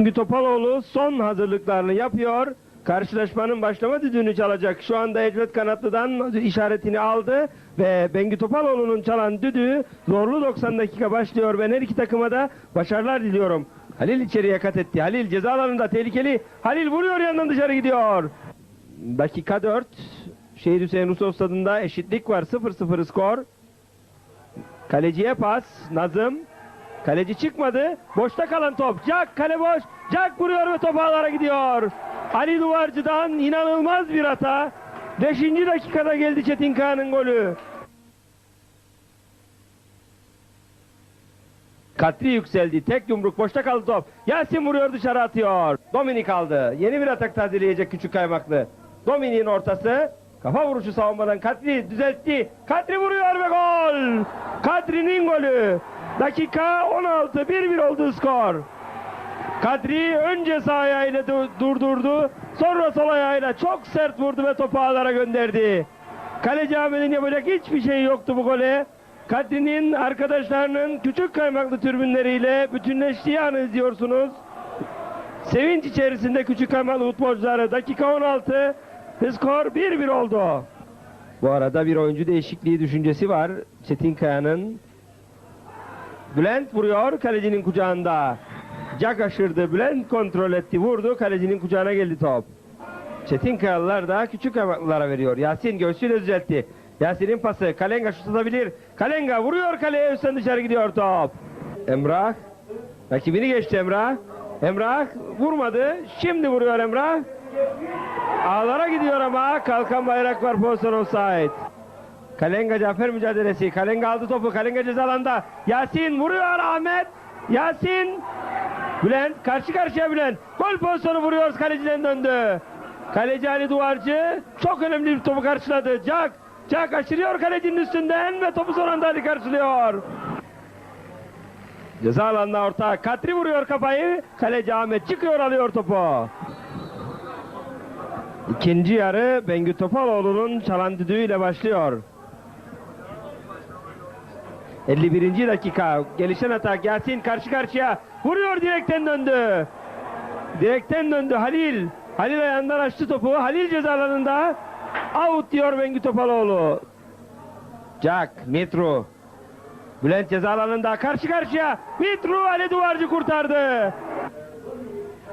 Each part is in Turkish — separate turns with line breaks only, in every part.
Çünkü Topaloğlu son hazırlıklarını yapıyor. Karşılaşmanın başlama düdüğünü çalacak. Şu anda Ecvet Kanatlı'dan işaretini aldı ve Bengi Topaloğlu'nun çalan düdüğü zorlu 90 dakika başlıyor. Ben her iki takıma da başarılar diliyorum. Halil içeriye kat etti. Halil ceza alanında tehlikeli. Halil vuruyor yandan dışarı gidiyor. Dakika 4. Şehit Hüseyin Rusov stadında eşitlik var. 0-0 skor. Kaleciye pas. Nazım. Kaleci çıkmadı. Boşta kalan top. Jack kale boş. Jack vuruyor ve top ağlara gidiyor. Ali Duvarcı'dan inanılmaz bir hata. 5. dakikada geldi Çetin Kağan'ın golü. Katri yükseldi. Tek yumruk boşta kaldı top. Yasin vuruyor dışarı atıyor. Dominik aldı. Yeni bir atak tazeleyecek küçük kaymaklı. Dominik'in ortası. Kafa vuruşu savunmadan Katri düzeltti. Katri vuruyor ve gol. Katri'nin golü. Dakika 16 1-1 oldu skor. Kadri önce sağ ayağıyla du- durdurdu. Sonra sol ayağıyla çok sert vurdu ve topu ağlara gönderdi. Kaleci Ahmet'in yapacak hiçbir şey yoktu bu gole. Kadri'nin arkadaşlarının küçük kaymaklı türbünleriyle bütünleştiği anı izliyorsunuz. Sevinç içerisinde küçük kaymaklı futbolcuları. Dakika 16. Skor 1-1 oldu. Bu arada bir oyuncu değişikliği düşüncesi var. Çetin Kaya'nın. Bülent vuruyor kalecinin kucağında. Jack aşırdı. Bülent kontrol etti. Vurdu. Kalecinin kucağına geldi top. Çetin Kayalılar da küçük kaymaklılara veriyor. Yasin göğsüyle düzeltti. Yasin'in pası. Kalenga şut atabilir. Kalenga vuruyor kaleye. Üstten dışarı gidiyor top. Emrah. Rakibini geçti Emrah. Emrah vurmadı. Şimdi vuruyor Emrah. Ağlara gidiyor ama kalkan bayrak var pozisyon offside. Kalenga Cafer mücadelesi. Kalenga aldı topu. Kalenga ceza alanda. Yasin vuruyor Ahmet. Yasin. Bülent karşı karşıya Bülent. Gol pozisyonu vuruyoruz. Kaleciden döndü. Kaleci Ali Duvarcı çok önemli bir topu karşıladı. Cak. Cak aşırıyor kalecinin üstünden ve topu son anda Ali karşılıyor. Ceza alanına orta. Katri vuruyor kafayı. Kaleci Ahmet çıkıyor alıyor topu. İkinci yarı Bengü Topaloğlu'nun çalan düdüğüyle başlıyor. 51. dakika gelişen atak Yasin karşı karşıya vuruyor direkten döndü. Direkten döndü Halil. Halil ayağından açtı topu. Halil ceza alanında out diyor Bengü Topaloğlu. Jack, Mitru. Bülent ceza karşı karşıya. Mitru Ali Duvarcı kurtardı.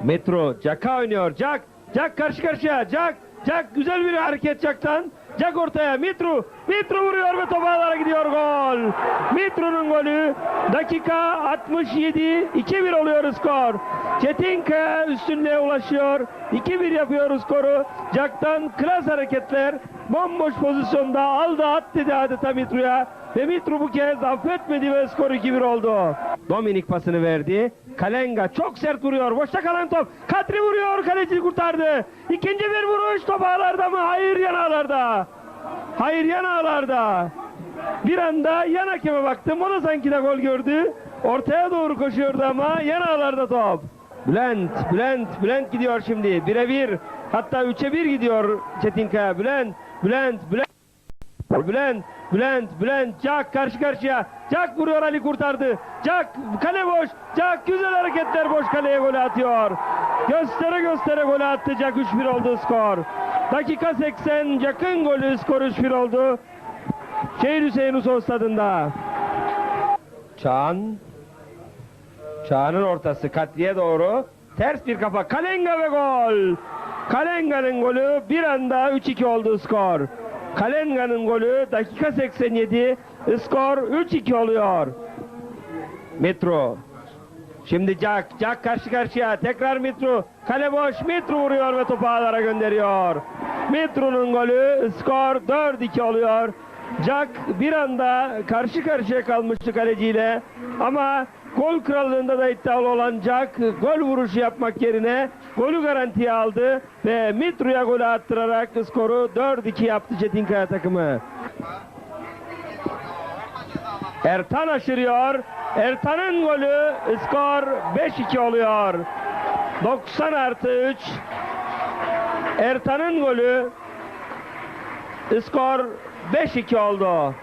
Metro Jack'a oynuyor. Jack, Jack karşı karşıya. Jack, Jack güzel bir hareket Jack'tan. Jack ortaya. Mitru, Mitru vuruyor ve top ağlara gidiyor gol. Mitru'nun golü. Dakika 67. 2-1 oluyor skor. Çetinkaya üstünlüğe ulaşıyor. 2-1 yapıyor skoru. Jack'tan klas hareketler. Bomboş pozisyonda aldı at dedi adeta Mitru'ya. Ve Mitru bu kez affetmedi ve skor 2-1 oldu. Dominik pasını verdi. Kalenga çok sert vuruyor. Boşta kalan top. Katri vuruyor. Kaleci kurtardı. İkinci bir vuruş. Top ağlarda mı? Hayır yan ağlarda. Hayır yan ağlarda. Bir anda yan hakeme baktım. O da sanki de gol gördü. Ortaya doğru koşuyordu ama yan ağlarda top. Bülent, Bülent, Bülent gidiyor şimdi. Bire bir. Hatta üçe bir gidiyor Çetinkaya. Bülent, Bülent, Bülent. Bülent, Bülent, Bülent, Jack karşı karşıya. Jack vuruyor Ali kurtardı. Jack kale boş. Jack güzel hareketler boş kaleye golü atıyor. Göstere göstere golü attı Jack 3-1 oldu skor. Dakika 80 Jack'ın golü skor 3-1 oldu. Şehir Hüseyin Usol stadında. Çağan. Çağan'ın ortası katliye doğru. Ters bir kafa. Kalenga ve gol. Kalenga'nın golü bir anda 3-2 oldu skor. Kalenga'nın golü dakika 87. Skor 3-2 oluyor. Metro. Şimdi Jack. Jack karşı karşıya. Tekrar Mitru. Kale boş. Mitru vuruyor ve topu ağlara gönderiyor. Mitru'nun golü. Skor 4-2 oluyor. Jack bir anda karşı karşıya kalmıştı kaleciyle. Ama gol krallığında da iddialı olan Jack gol vuruşu yapmak yerine golü garantiye aldı ve Mitru'ya golü attırarak skoru 4-2 yaptı Çetinkaya takımı. Ertan aşırıyor. Ertan'ın golü skor 5-2 oluyor. 90 artı 3. Ertan'ın golü skor 5-2 oldu.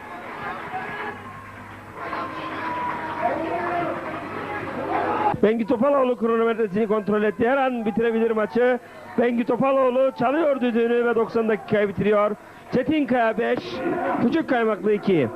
Bengi Topaloğlu kronometresini kontrol etti. Her an bitirebilir maçı. Bengi Topaloğlu çalıyor düdüğünü ve 90 dakikayı bitiriyor. Çetinkaya 5, Küçük Kaymaklı 2.